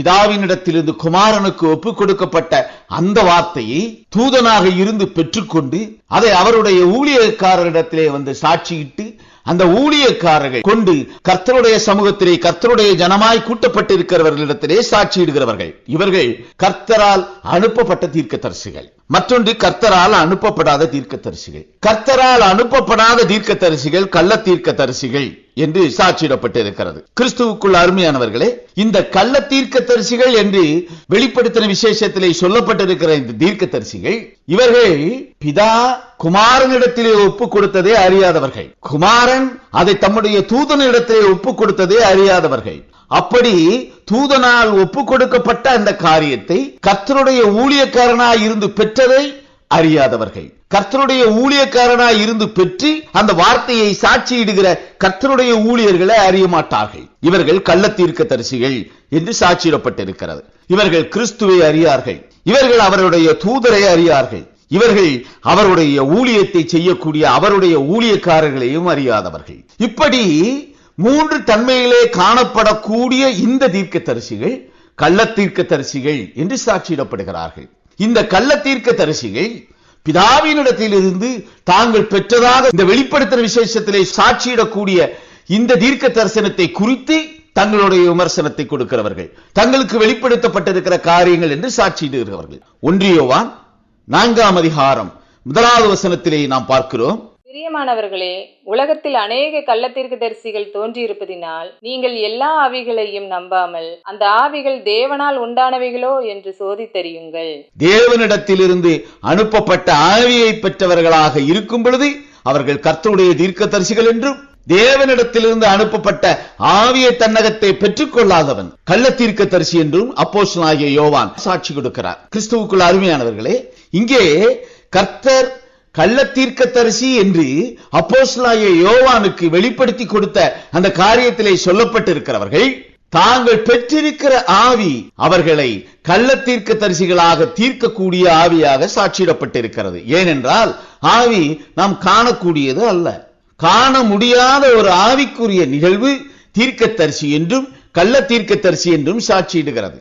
பிதாவினிடத்திலிருந்து குமாரனுக்கு ஒப்புக் கொடுக்கப்பட்ட அந்த வார்த்தையை தூதனாக இருந்து பெற்றுக்கொண்டு அதை அவருடைய ஊழியக்காரரிடத்திலே வந்து சாட்சியிட்டு அந்த ஊழியக்காரர்கள் கொண்டு கர்த்தருடைய சமூகத்திலே கர்த்தருடைய ஜனமாய் கூட்டப்பட்டிருக்கிறவர்களிடத்திலே சாட்சியிடுகிறவர்கள். இவர்கள் கர்த்தரால் அனுப்பப்பட்ட தீர்க்கதரிசிகள். மற்றொன்று கர்த்தரால் அனுப்பப்படாத தீர்க்கதரிசிகள். கர்த்தரால் அனுப்பப்படாத தீர்க்கதரிசிகள் கள்ள தீர்க்கதரிசிகள். என்று சாட்சியிடப்பட்டிருக்கிறது. கிறிஸ்துவுக்குள் அருமையானவர்களே இந்த கள்ள தீர்க்க தரிசிகள் என்று வெளிப்படுத்தின விசேஷத்திலே சொல்லப்பட்டிருக்கிற இந்த தீர்க்க தரிசிகள் இவர்கள் பிதா குமாரனிடத்திலே ஒப்பு கொடுத்ததே அறியாதவர்கள். குமாரன் அதை தம்முடைய தூதனிடத்திலே ஒப்பு கொடுத்ததே அறியாதவர்கள். அப்படி தூதனால் ஒப்பு கொடுக்கப்பட்ட அந்த காரியத்தை கத்தருடைய ஊழியக்காரனாய் இருந்து பெற்றதை அறியாதவர்கள். கர்த்தருடைய ஊழியக்காரனாய் இருந்து பெற்று அந்த வார்த்தையை சாட்சியிடுகிற கர்த்தருடைய ஊழியர்களை அறிய மாட்டார்கள். இவர்கள் கள்ள தீர்க்க தரிசிகள் என்று சாட்சியிடப்பட்டிருக்கிறது. இவர்கள் கிறிஸ்துவை அறியார்கள். இவர்கள் அவருடைய தூதரை அறியார்கள். இவர்கள் அவருடைய ஊழியத்தை செய்யக்கூடிய அவருடைய ஊழியக்காரர்களையும் அறியாதவர்கள். இப்படி மூன்று தன்மையிலே காணப்படக்கூடிய இந்த தீர்க்க தரிசிகள் கள்ள தீர்க்க தரிசிகள் என்று சாட்சியிடப்படுகிறார்கள். இந்த கள்ள தீர்க்க தரிசிகள் பிதாவினிடத்திலிருந்து தாங்கள் பெற்றதாக இந்த வெளிப்படுத்தின விசேஷத்திலே சாட்சியிடக்கூடிய இந்த தீர்க்க தரிசனத்தை குறித்து தங்களுடைய விமர்சனத்தை கொடுக்கிறவர்கள் தங்களுக்கு வெளிப்படுத்தப்பட்டிருக்கிற காரியங்கள் என்று சாட்சியிடுகிறவர்கள் ஒன்றியோவான் நான்காம் அதிகாரம் முதலாவது வசனத்திலே நாம் பார்க்கிறோம். பிரியமானவர்களே உலகத்தில் அநேக கள்ளத்திற்கு தரிசிகள் தோன்றியிருப்பதினால் நீங்கள் எல்லா ஆவிகளையும் நம்பாமல் அந்த ஆவிகள் தேவனால் உண்டானவைகளோ என்று சோதித்தறியுங்கள். தேவனிடத்திலிருந்து அனுப்பப்பட்ட ஆவியை பெற்றவர்களாக இருக்கும் பொழுது அவர்கள் கர்த்தருடைய தீர்க்க தரிசிகள் என்றும் தேவனிடத்திலிருந்து அனுப்பப்பட்ட ஆவியை தன்னகத்தை பெற்றுக் கொள்ளாதவன் கள்ள தீர்க்கதரிசி என்றும் அப்போசனாகிய யோவான் சாட்சி கொடுக்கிறார். கிறிஸ்துவுக்குள் அருமையானவர்களே இங்கே கர்த்தர் கள்ள தீர்க்கதரிசி என்று அப்போஸ்லாய யோவானுக்கு வெளிப்படுத்தி கொடுத்த அந்த காரியத்திலே சொல்லப்பட்டிருக்கிறவர்கள் தாங்கள் பெற்றிருக்கிற ஆவி அவர்களை கள்ள தீர்க்க தரிசிகளாக தீர்க்கக்கூடிய ஆவியாக சாட்சியிடப்பட்டிருக்கிறது. ஏனென்றால் ஆவி நாம் காணக்கூடியது அல்ல. காண முடியாத ஒரு ஆவிக்குரிய நிகழ்வு தீர்க்கத்தரிசி என்றும் கள்ள தீர்க்கத்தரிசி என்றும் சாட்சியிடுகிறது.